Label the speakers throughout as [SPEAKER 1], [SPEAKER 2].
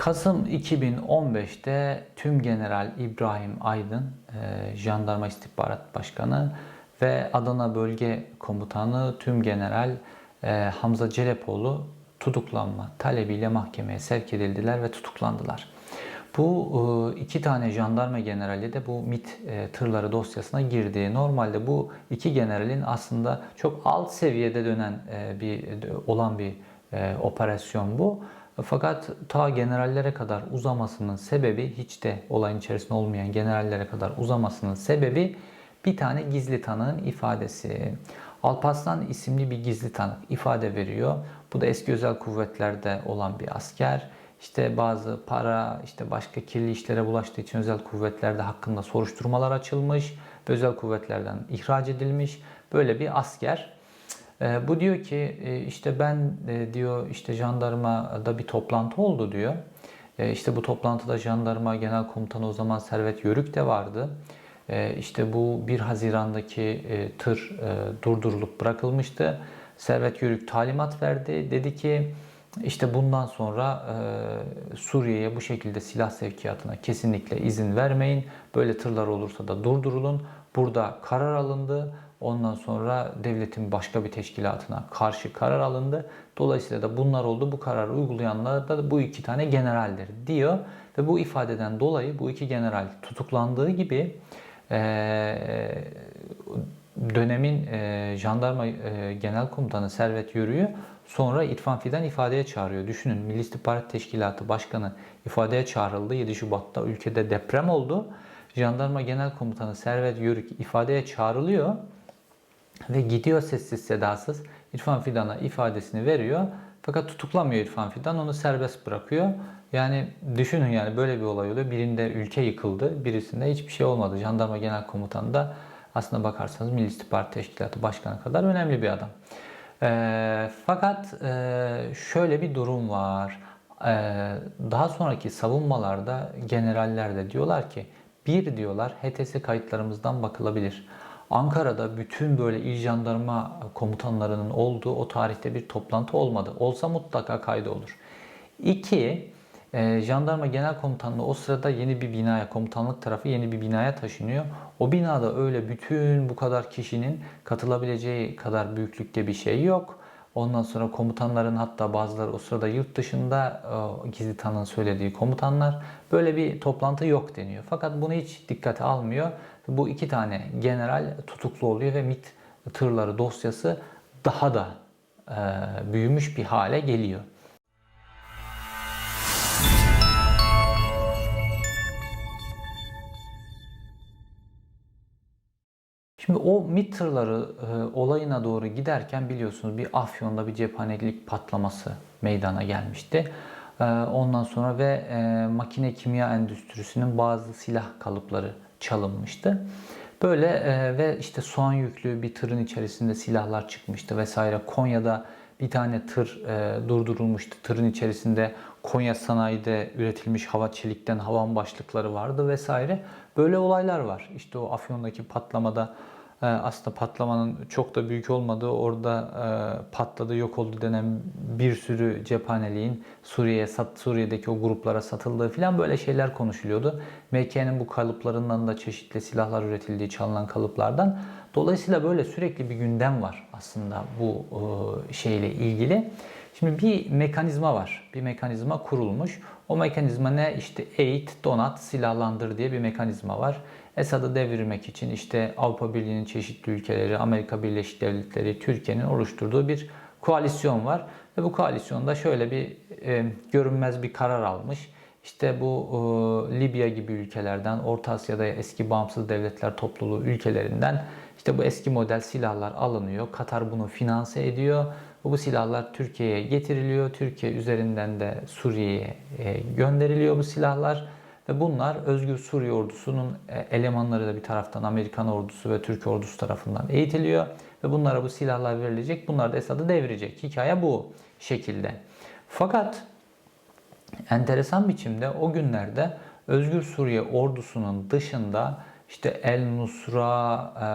[SPEAKER 1] Kasım 2015'te Tüm General İbrahim Aydın, e, Jandarma İstihbarat Başkanı ve Adana Bölge Komutanı Tüm General e, Hamza Celepoğlu tutuklanma talebiyle mahkemeye sevk edildiler ve tutuklandılar. Bu e, iki tane jandarma generali de bu MIT tırları dosyasına girdi. Normalde bu iki generalin aslında çok alt seviyede dönen bir olan bir operasyon bu. Fakat ta generallere kadar uzamasının sebebi hiç de olayın içerisinde olmayan generallere kadar uzamasının sebebi bir tane gizli tanığın ifadesi. Alparslan isimli bir gizli tanık ifade veriyor. Bu da eski özel kuvvetlerde olan bir asker. İşte bazı para, işte başka kirli işlere bulaştığı için özel kuvvetlerde hakkında soruşturmalar açılmış özel kuvvetlerden ihraç edilmiş. Böyle bir asker. E, bu diyor ki e, işte ben e, diyor işte jandarmada bir toplantı oldu diyor. E, işte bu toplantıda jandarma genel komutanı o zaman Servet Yörük de vardı. E, işte bu 1 Haziran'daki e, tır durdurulup bırakılmıştı. Servet Yörük talimat verdi. Dedi ki işte bundan sonra Suriye'ye bu şekilde silah sevkiyatına kesinlikle izin vermeyin. Böyle tırlar olursa da durdurulun. Burada karar alındı. Ondan sonra devletin başka bir teşkilatına karşı karar alındı. Dolayısıyla da bunlar oldu. Bu kararı uygulayanlar da bu iki tane generaldir diyor. Ve bu ifadeden dolayı bu iki general tutuklandığı gibi e, dönemin e, jandarma e, genel komutanı Servet Yürü'yü sonra İrfan Fidan ifadeye çağırıyor. Düşünün Milli İstihbarat Teşkilatı Başkanı ifadeye çağrıldı. 7 Şubat'ta ülkede deprem oldu. Jandarma Genel Komutanı Servet Yörük ifadeye çağrılıyor ve gidiyor sessiz sedasız İrfan Fidan'a ifadesini veriyor. Fakat tutuklamıyor İrfan Fidan, onu serbest bırakıyor. Yani düşünün yani böyle bir olay oluyor. Birinde ülke yıkıldı, birisinde hiçbir şey olmadı. Jandarma Genel Komutanı da aslında bakarsanız Milli İstihbarat Teşkilatı Başkanı kadar önemli bir adam. E, fakat e, şöyle bir durum var. E, daha sonraki savunmalarda generaller de diyorlar ki bir diyorlar HTS kayıtlarımızdan bakılabilir. Ankara'da bütün böyle il jandarma komutanlarının olduğu o tarihte bir toplantı olmadı. Olsa mutlaka kaydı olur. İki, e, jandarma genel komutanlığı o sırada yeni bir binaya, komutanlık tarafı yeni bir binaya taşınıyor. O binada öyle bütün bu kadar kişinin katılabileceği kadar büyüklükte bir şey yok. Ondan sonra komutanların hatta bazıları o sırada yurt dışında e, gizli tanığın söylediği komutanlar böyle bir toplantı yok deniyor. Fakat bunu hiç dikkate almıyor. Bu iki tane general tutuklu oluyor ve MIT tırları dosyası daha da e, büyümüş bir hale geliyor. Şimdi o MİT tırları e, olayına doğru giderken biliyorsunuz bir Afyon'da bir cephanelik patlaması meydana gelmişti. E, ondan sonra ve e, makine kimya endüstrisinin bazı silah kalıpları çalınmıştı. Böyle e, ve işte soğan yüklü bir tırın içerisinde silahlar çıkmıştı vesaire. Konya'da bir tane tır e, durdurulmuştu. Tırın içerisinde Konya sanayide üretilmiş hava çelikten havan başlıkları vardı vesaire. Böyle olaylar var. İşte o Afyon'daki patlamada aslında patlamanın çok da büyük olmadığı orada e, patladı yok oldu denen bir sürü cephaneliğin Suriye'ye sat Suriye'deki o gruplara satıldığı falan böyle şeyler konuşuluyordu. MK'nin bu kalıplarından da çeşitli silahlar üretildiği çalınan kalıplardan. Dolayısıyla böyle sürekli bir gündem var aslında bu e, şeyle ilgili. Şimdi bir mekanizma var. Bir mekanizma kurulmuş. O mekanizma ne? İşte eğit, donat, silahlandır diye bir mekanizma var. Esad'ı devirmek için işte Avrupa Birliği'nin çeşitli ülkeleri, Amerika Birleşik Devletleri, Türkiye'nin oluşturduğu bir koalisyon var. Ve bu koalisyonda şöyle bir e, görünmez bir karar almış. İşte bu e, Libya gibi ülkelerden, Orta Asya'da eski bağımsız devletler topluluğu ülkelerinden işte bu eski model silahlar alınıyor. Katar bunu finanse ediyor. Bu silahlar Türkiye'ye getiriliyor. Türkiye üzerinden de Suriye'ye e, gönderiliyor bu silahlar. Ve bunlar Özgür Suriye ordusunun e, elemanları da bir taraftan Amerikan ordusu ve Türk ordusu tarafından eğitiliyor. Ve bunlara bu silahlar verilecek. Bunlar da Esad'ı devirecek. Hikaye bu şekilde. Fakat enteresan biçimde o günlerde Özgür Suriye ordusunun dışında işte El Nusra, e,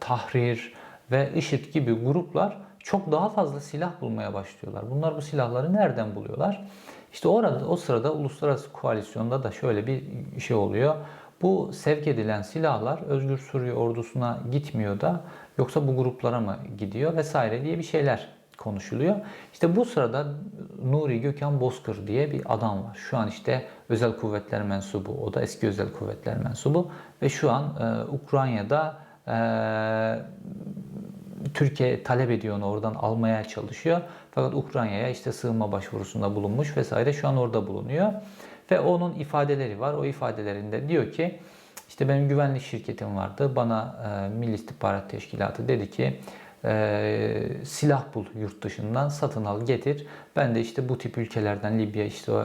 [SPEAKER 1] Tahrir ve IŞİD gibi gruplar çok daha fazla silah bulmaya başlıyorlar. Bunlar bu silahları nereden buluyorlar? İşte orada o sırada uluslararası koalisyonda da şöyle bir şey oluyor. Bu sevk edilen silahlar Özgür Suriye ordusuna gitmiyor da yoksa bu gruplara mı gidiyor vesaire diye bir şeyler konuşuluyor. İşte bu sırada Nuri Gökhan Bozkır diye bir adam var. Şu an işte özel kuvvetler mensubu. O da eski özel kuvvetler mensubu. Ve şu an e, Ukrayna'da e, Türkiye talep ediyor onu oradan almaya çalışıyor. Fakat Ukrayna'ya işte sığınma başvurusunda bulunmuş vesaire şu an orada bulunuyor. Ve onun ifadeleri var. O ifadelerinde diyor ki işte benim güvenlik şirketim vardı. Bana e, Milli İstihbarat Teşkilatı dedi ki e, silah bul yurt dışından satın al getir. Ben de işte bu tip ülkelerden Libya işte e,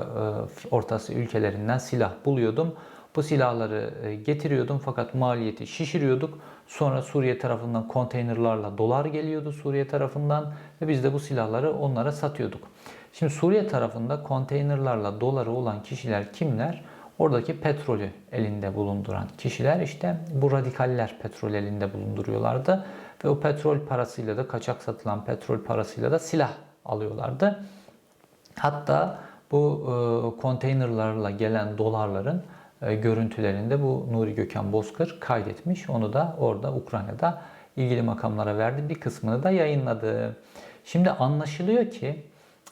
[SPEAKER 1] Orta ülkelerinden silah buluyordum. Bu silahları e, getiriyordum fakat maliyeti şişiriyorduk. Sonra Suriye tarafından konteynerlarla dolar geliyordu Suriye tarafından ve biz de bu silahları onlara satıyorduk. Şimdi Suriye tarafında konteynerlarla doları olan kişiler kimler? Oradaki petrolü elinde bulunduran kişiler işte bu radikaller petrol elinde bulunduruyorlardı. Ve o petrol parasıyla da kaçak satılan petrol parasıyla da silah alıyorlardı. Hatta bu e, konteynerlarla gelen dolarların görüntülerinde bu Nuri Gökhan Bozkır kaydetmiş. Onu da orada Ukrayna'da ilgili makamlara verdi. Bir kısmını da yayınladı. Şimdi anlaşılıyor ki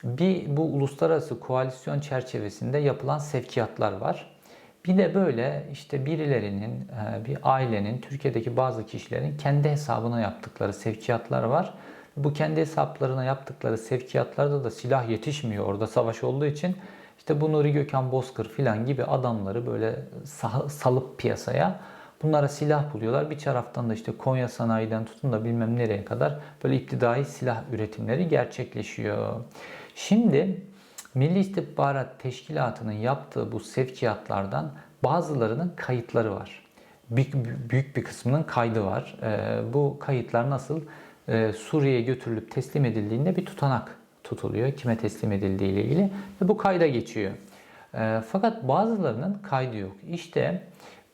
[SPEAKER 1] bir bu uluslararası koalisyon çerçevesinde yapılan sevkiyatlar var. Bir de böyle işte birilerinin, e, bir ailenin, Türkiye'deki bazı kişilerin kendi hesabına yaptıkları sevkiyatlar var. Bu kendi hesaplarına yaptıkları sevkiyatlarda da silah yetişmiyor orada savaş olduğu için. İşte bu Nuri Gökhan Bozkır filan gibi adamları böyle salıp piyasaya bunlara silah buluyorlar. Bir taraftan da işte Konya sanayiden tutun da bilmem nereye kadar böyle iptidai silah üretimleri gerçekleşiyor. Şimdi Milli İstihbarat Teşkilatı'nın yaptığı bu sevkiyatlardan bazılarının kayıtları var. Büyük, büyük bir kısmının kaydı var. Ee, bu kayıtlar nasıl? Ee, Suriye'ye götürülüp teslim edildiğinde bir tutanak tutuluyor. Kime teslim edildiği ile ilgili. Ve bu kayda geçiyor. Ee, fakat bazılarının kaydı yok. İşte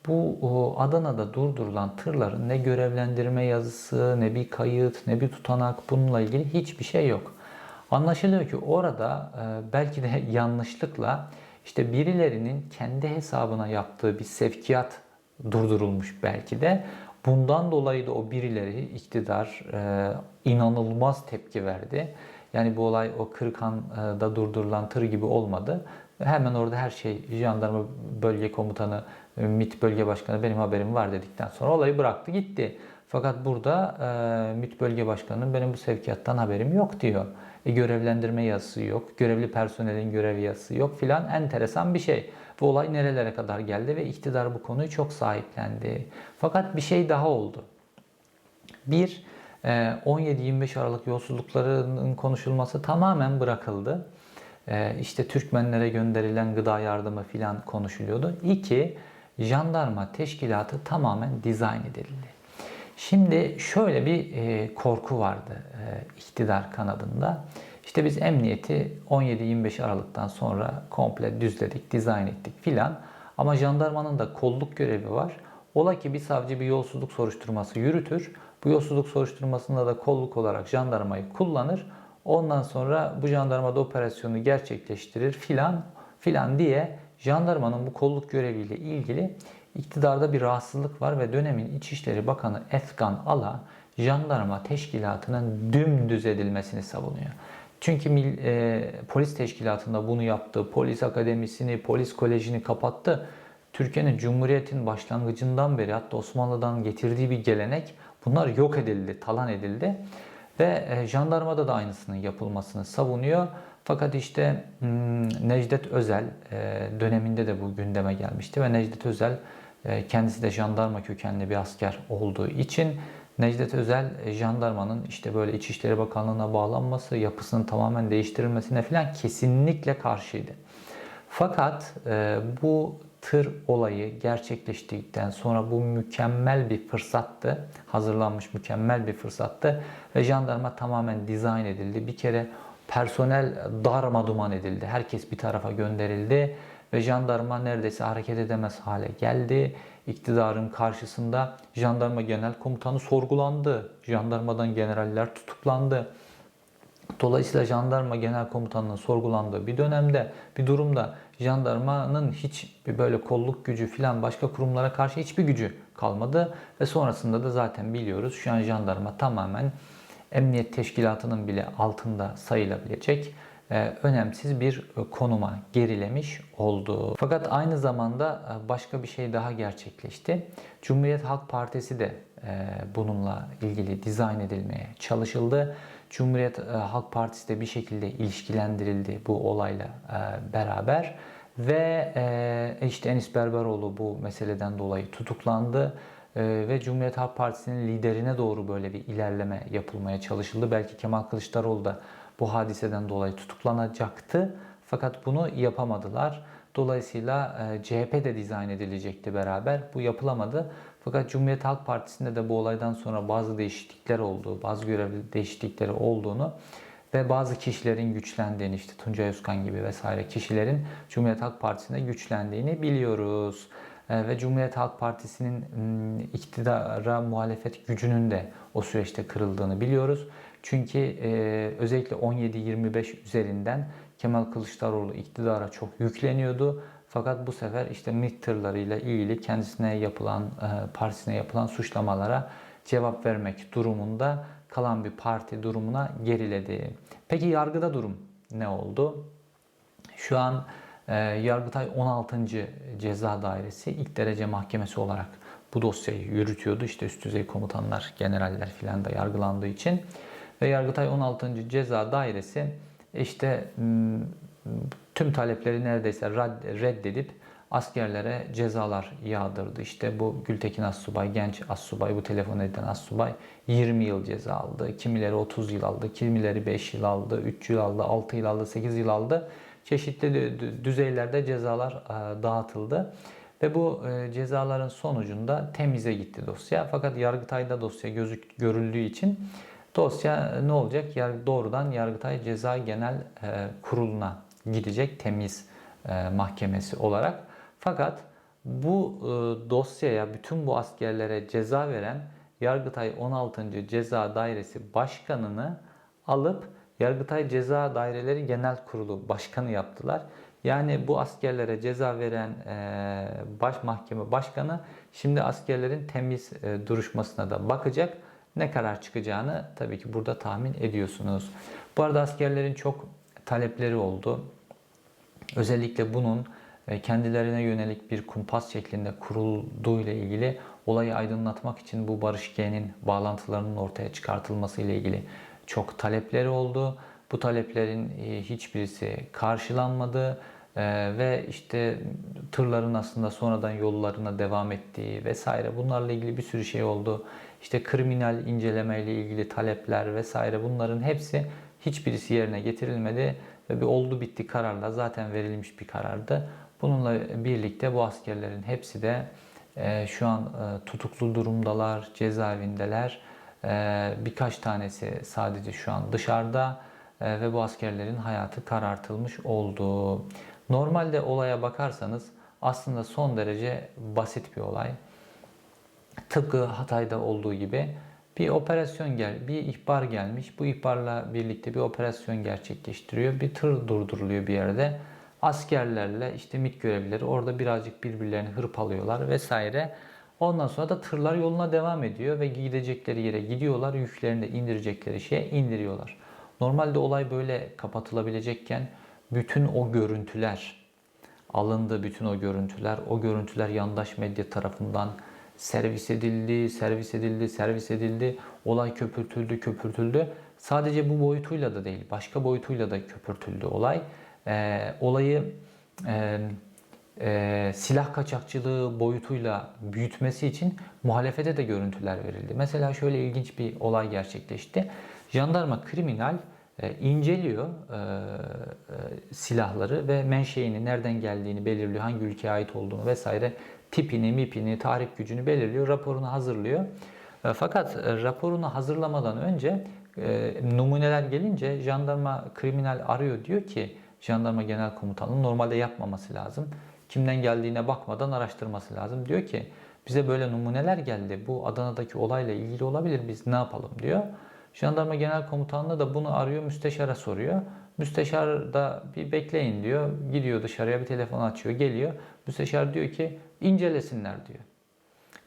[SPEAKER 1] bu Adana'da durdurulan tırların ne görevlendirme yazısı, ne bir kayıt, ne bir tutanak bununla ilgili hiçbir şey yok. Anlaşılıyor ki orada e, belki de yanlışlıkla işte birilerinin kendi hesabına yaptığı bir sevkiyat durdurulmuş belki de. Bundan dolayı da o birileri iktidar e, inanılmaz tepki verdi. Yani bu olay o Kırıkhan'da durdurulan tır gibi olmadı. Hemen orada her şey jandarma bölge komutanı, MİT bölge başkanı benim haberim var dedikten sonra olayı bıraktı gitti. Fakat burada e, MİT bölge başkanının benim bu sevkiyattan haberim yok diyor. E, görevlendirme yazısı yok, görevli personelin görev yazısı yok filan enteresan bir şey. Bu olay nerelere kadar geldi ve iktidar bu konuyu çok sahiplendi. Fakat bir şey daha oldu. Bir, 17-25 e, Aralık yolsuzluklarının konuşulması tamamen bırakıldı. E, işte Türkmenlere gönderilen gıda yardımı filan konuşuluyordu. İki, jandarma teşkilatı tamamen dizayn edildi. Şimdi şöyle bir e, korku vardı e, iktidar kanadında. İşte biz emniyeti 17-25 Aralık'tan sonra komple düzledik, dizayn ettik filan. Ama jandarmanın da kolluk görevi var. Ola ki bir savcı bir yolsuzluk soruşturması yürütür. Bu yolsuzluk soruşturmasında da kolluk olarak jandarmayı kullanır. Ondan sonra bu jandarma da operasyonu gerçekleştirir filan filan diye jandarmanın bu kolluk göreviyle ilgili iktidarda bir rahatsızlık var ve dönemin İçişleri Bakanı Efkan Ala jandarma teşkilatının dümdüz edilmesini savunuyor. Çünkü e, polis teşkilatında bunu yaptı. Polis akademisini, polis kolejini kapattı. Türkiye'nin Cumhuriyet'in başlangıcından beri hatta Osmanlı'dan getirdiği bir gelenek bunlar yok edildi, talan edildi. Ve e, jandarmada da aynısının yapılmasını savunuyor. Fakat işte hmm, Necdet Özel e, döneminde de bu gündeme gelmişti ve Necdet Özel e, kendisi de jandarma kökenli bir asker olduğu için Necdet Özel e, jandarmanın işte böyle İçişleri Bakanlığı'na bağlanması, yapısının tamamen değiştirilmesine falan kesinlikle karşıydı. Fakat e, bu tır olayı gerçekleştikten sonra bu mükemmel bir fırsattı. Hazırlanmış mükemmel bir fırsattı ve jandarma tamamen dizayn edildi. Bir kere personel darma duman edildi. Herkes bir tarafa gönderildi ve jandarma neredeyse hareket edemez hale geldi. İktidarın karşısında jandarma genel komutanı sorgulandı. Jandarmadan generaller tutuklandı. Dolayısıyla jandarma genel komutanının sorgulandığı bir dönemde, bir durumda jandarmanın hiç bir böyle kolluk gücü filan başka kurumlara karşı hiçbir gücü kalmadı. Ve sonrasında da zaten biliyoruz şu an jandarma tamamen emniyet teşkilatının bile altında sayılabilecek e, önemsiz bir konuma gerilemiş oldu. Fakat aynı zamanda e, başka bir şey daha gerçekleşti. Cumhuriyet Halk Partisi de e, bununla ilgili dizayn edilmeye çalışıldı. Cumhuriyet Halk Partisi de bir şekilde ilişkilendirildi bu olayla beraber ve işte Enis Berberoğlu bu meseleden dolayı tutuklandı ve Cumhuriyet Halk Partisi'nin liderine doğru böyle bir ilerleme yapılmaya çalışıldı. Belki Kemal Kılıçdaroğlu da bu hadiseden dolayı tutuklanacaktı. Fakat bunu yapamadılar. Dolayısıyla e, CHP de dizayn edilecekti beraber. Bu yapılamadı. Fakat Cumhuriyet Halk Partisi'nde de bu olaydan sonra bazı değişiklikler olduğu, bazı görevli değişiklikleri olduğunu ve bazı kişilerin güçlendiğini işte Tuncay Özkan gibi vesaire kişilerin Cumhuriyet Halk Partisi'nde güçlendiğini biliyoruz. E, ve Cumhuriyet Halk Partisi'nin iktidara muhalefet gücünün de o süreçte kırıldığını biliyoruz. Çünkü e, özellikle 17-25 üzerinden Kemal Kılıçdaroğlu iktidara çok yükleniyordu. Fakat bu sefer işte MİT ilgili kendisine yapılan, e, partisine yapılan suçlamalara cevap vermek durumunda kalan bir parti durumuna geriledi. Peki yargıda durum ne oldu? Şu an e, Yargıtay 16. Ceza Dairesi ilk derece mahkemesi olarak bu dosyayı yürütüyordu. İşte üst düzey komutanlar, generaller filan da yargılandığı için. Ve Yargıtay 16. Ceza Dairesi işte tüm talepleri neredeyse reddedip askerlere cezalar yağdırdı. İşte bu Gültekin Assubay, genç Assubay, bu telefon eden Assubay 20 yıl ceza aldı. Kimileri 30 yıl aldı, kimileri 5 yıl aldı, 3 yıl aldı, 6 yıl aldı, 8 yıl aldı. Çeşitli düzeylerde cezalar dağıtıldı. Ve bu cezaların sonucunda temize gitti dosya. Fakat Yargıtay'da dosya gözük, görüldüğü için Dosya ne olacak? Doğrudan Yargıtay Ceza Genel e, Kurulu'na gidecek temiz e, mahkemesi olarak. Fakat bu e, dosyaya bütün bu askerlere ceza veren Yargıtay 16. Ceza Dairesi Başkanı'nı alıp Yargıtay Ceza Daireleri Genel Kurulu Başkanı yaptılar. Yani bu askerlere ceza veren baş mahkeme başkanı şimdi askerlerin temiz duruşmasına da bakacak ne karar çıkacağını tabii ki burada tahmin ediyorsunuz. Bu arada askerlerin çok talepleri oldu. Özellikle bunun e, kendilerine yönelik bir kumpas şeklinde kurulduğu ile ilgili olayı aydınlatmak için bu Barış G'nin bağlantılarının ortaya çıkartılması ile ilgili çok talepleri oldu. Bu taleplerin e, hiçbirisi karşılanmadı e, ve işte tırların aslında sonradan yollarına devam ettiği vesaire bunlarla ilgili bir sürü şey oldu işte kriminal inceleme ile ilgili talepler vesaire bunların hepsi hiçbirisi yerine getirilmedi ve bir oldu bitti kararla zaten verilmiş bir karardı. Bununla birlikte bu askerlerin hepsi de e, şu an e, tutuklu durumdalar, cezaevindeler. E, birkaç tanesi sadece şu an dışarıda ve bu askerlerin hayatı karartılmış oldu. Normalde olaya bakarsanız aslında son derece basit bir olay. Tıpkı Hatay'da olduğu gibi bir operasyon gel, bir ihbar gelmiş. Bu ihbarla birlikte bir operasyon gerçekleştiriyor. Bir tır durduruluyor bir yerde. Askerlerle işte MİT görevlileri orada birazcık birbirlerini hırpalıyorlar vesaire. Ondan sonra da tırlar yoluna devam ediyor ve gidecekleri yere gidiyorlar. Yüklerini de indirecekleri şeye indiriyorlar. Normalde olay böyle kapatılabilecekken bütün o görüntüler alındı. Bütün o görüntüler, o görüntüler yandaş medya tarafından servis edildi, servis edildi, servis edildi. Olay köpürtüldü, köpürtüldü. Sadece bu boyutuyla da değil, başka boyutuyla da köpürtüldü olay. Ee, olayı e, e, silah kaçakçılığı boyutuyla büyütmesi için muhalefete de görüntüler verildi. Mesela şöyle ilginç bir olay gerçekleşti. Jandarma kriminal e, inceliyor e, e, silahları ve menşeini, nereden geldiğini belirliyor, hangi ülkeye ait olduğunu vesaire tipini, mipini, tarih gücünü belirliyor, raporunu hazırlıyor. E, fakat e, raporunu hazırlamadan önce e, numuneler gelince jandarma kriminal arıyor diyor ki jandarma genel komutanının normalde yapmaması lazım. Kimden geldiğine bakmadan araştırması lazım. Diyor ki bize böyle numuneler geldi. Bu Adana'daki olayla ilgili olabilir. Biz ne yapalım diyor. Jandarma Genel Komutanlığı da bunu arıyor, müsteşara soruyor. Müsteşar da bir bekleyin diyor. Gidiyor dışarıya bir telefon açıyor, geliyor. Müsteşar diyor ki incelesinler diyor.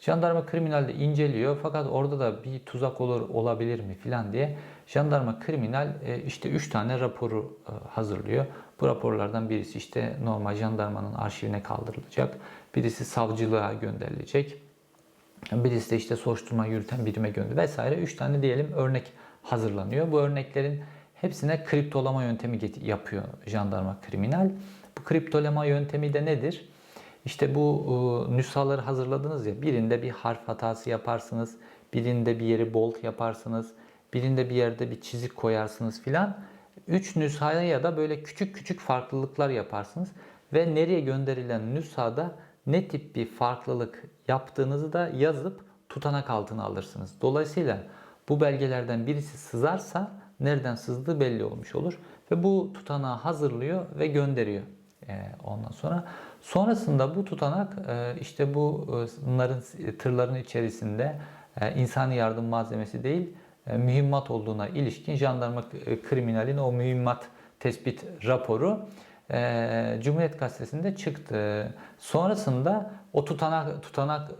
[SPEAKER 1] Jandarma kriminal de inceliyor fakat orada da bir tuzak olur olabilir mi filan diye jandarma kriminal e, işte 3 tane raporu e, hazırlıyor. Bu raporlardan birisi işte normal jandarmanın arşivine kaldırılacak. Birisi savcılığa gönderilecek. Birisi de işte soruşturma yürüten birime gönderilecek vesaire. 3 tane diyelim örnek hazırlanıyor. Bu örneklerin hepsine kriptolama yöntemi yapıyor jandarma kriminal. Bu kriptolama yöntemi de nedir? İşte bu e, nüshaları hazırladınız ya birinde bir harf hatası yaparsınız, birinde bir yeri bold yaparsınız, birinde bir yerde bir çizik koyarsınız filan. Üç nüshaya ya da böyle küçük küçük farklılıklar yaparsınız ve nereye gönderilen nüshada ne tip bir farklılık yaptığınızı da yazıp tutanak altına alırsınız. Dolayısıyla bu belgelerden birisi sızarsa nereden sızdığı belli olmuş olur ve bu tutanağı hazırlıyor ve gönderiyor. E, ondan sonra sonrasında bu tutanak e, işte bu e, bunların tırların içerisinde e, insani yardım malzemesi değil e, mühimmat olduğuna ilişkin jandarma e, kriminalin o mühimmat tespit raporu e, Cumhuriyet Gazetesi'nde çıktı. Sonrasında o tutanak tutanak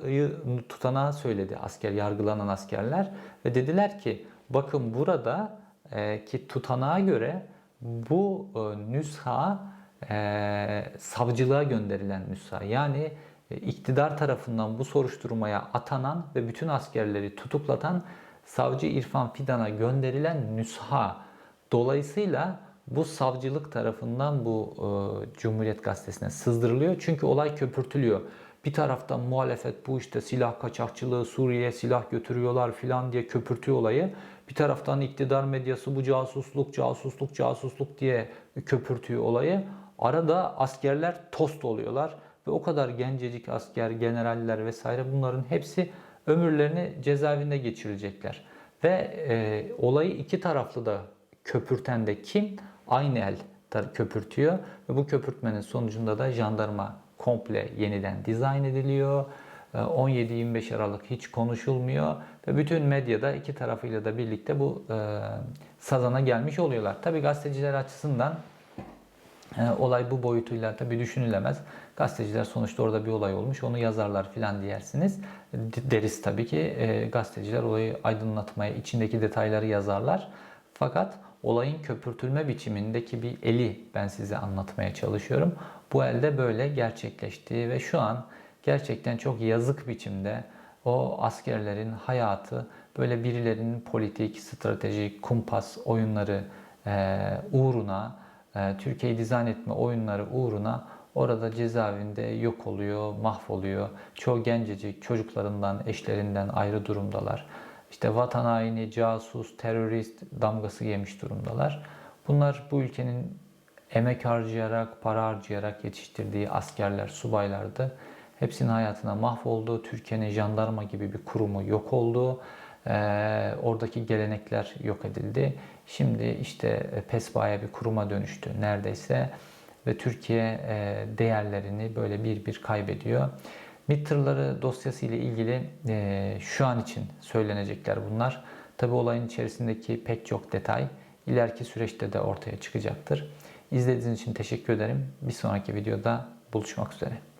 [SPEAKER 1] tutanağı söyledi asker yargılanan askerler ve dediler ki bakın burada e, ki tutanağa göre bu e, nüsha e, savcılığa gönderilen nüsha. Yani e, iktidar tarafından bu soruşturmaya atanan ve bütün askerleri tutuklatan savcı İrfan Fidan'a gönderilen nüsha. Dolayısıyla bu savcılık tarafından bu e, Cumhuriyet Gazetesi'ne sızdırılıyor. Çünkü olay köpürtülüyor. Bir taraftan muhalefet bu işte silah kaçakçılığı, Suriye'ye silah götürüyorlar filan diye köpürtüyor olayı. Bir taraftan iktidar medyası bu casusluk, casusluk, casusluk diye köpürtüyor olayı. Arada askerler tost oluyorlar ve o kadar gencecik asker, generaller vesaire bunların hepsi ömürlerini cezaevinde geçirecekler. Ve e, olayı iki taraflı da köpürten de kim? Aynı el köpürtüyor ve bu köpürtmenin sonucunda da jandarma komple yeniden dizayn ediliyor. 17-25 e, Aralık hiç konuşulmuyor ve bütün medyada iki tarafıyla da birlikte bu e, sazana gelmiş oluyorlar. Tabi gazeteciler açısından olay bu boyutuyla tabii düşünülemez. Gazeteciler sonuçta orada bir olay olmuş, onu yazarlar filan diyersiniz. Deriz tabii ki e, gazeteciler olayı aydınlatmaya, içindeki detayları yazarlar. Fakat olayın köpürtülme biçimindeki bir eli ben size anlatmaya çalışıyorum. Bu elde böyle gerçekleşti ve şu an gerçekten çok yazık biçimde o askerlerin hayatı böyle birilerinin politik, stratejik, kumpas oyunları e, uğruna Türkiye'yi dizayn etme oyunları uğruna orada cezaevinde yok oluyor, mahvoluyor. Çoğu gencecik çocuklarından, eşlerinden ayrı durumdalar. İşte vatan haini, casus, terörist damgası yemiş durumdalar. Bunlar bu ülkenin emek harcayarak, para harcayarak yetiştirdiği askerler, subaylardı. Hepsinin hayatına mahvoldu. Türkiye'nin jandarma gibi bir kurumu yok oldu. Ee, oradaki gelenekler yok edildi. Şimdi işte e, PESBA'ya bir kuruma dönüştü neredeyse ve Türkiye e, değerlerini böyle bir bir kaybediyor. MİT tırları dosyası ile ilgili e, şu an için söylenecekler bunlar. Tabi olayın içerisindeki pek çok detay ileriki süreçte de ortaya çıkacaktır. İzlediğiniz için teşekkür ederim. Bir sonraki videoda buluşmak üzere.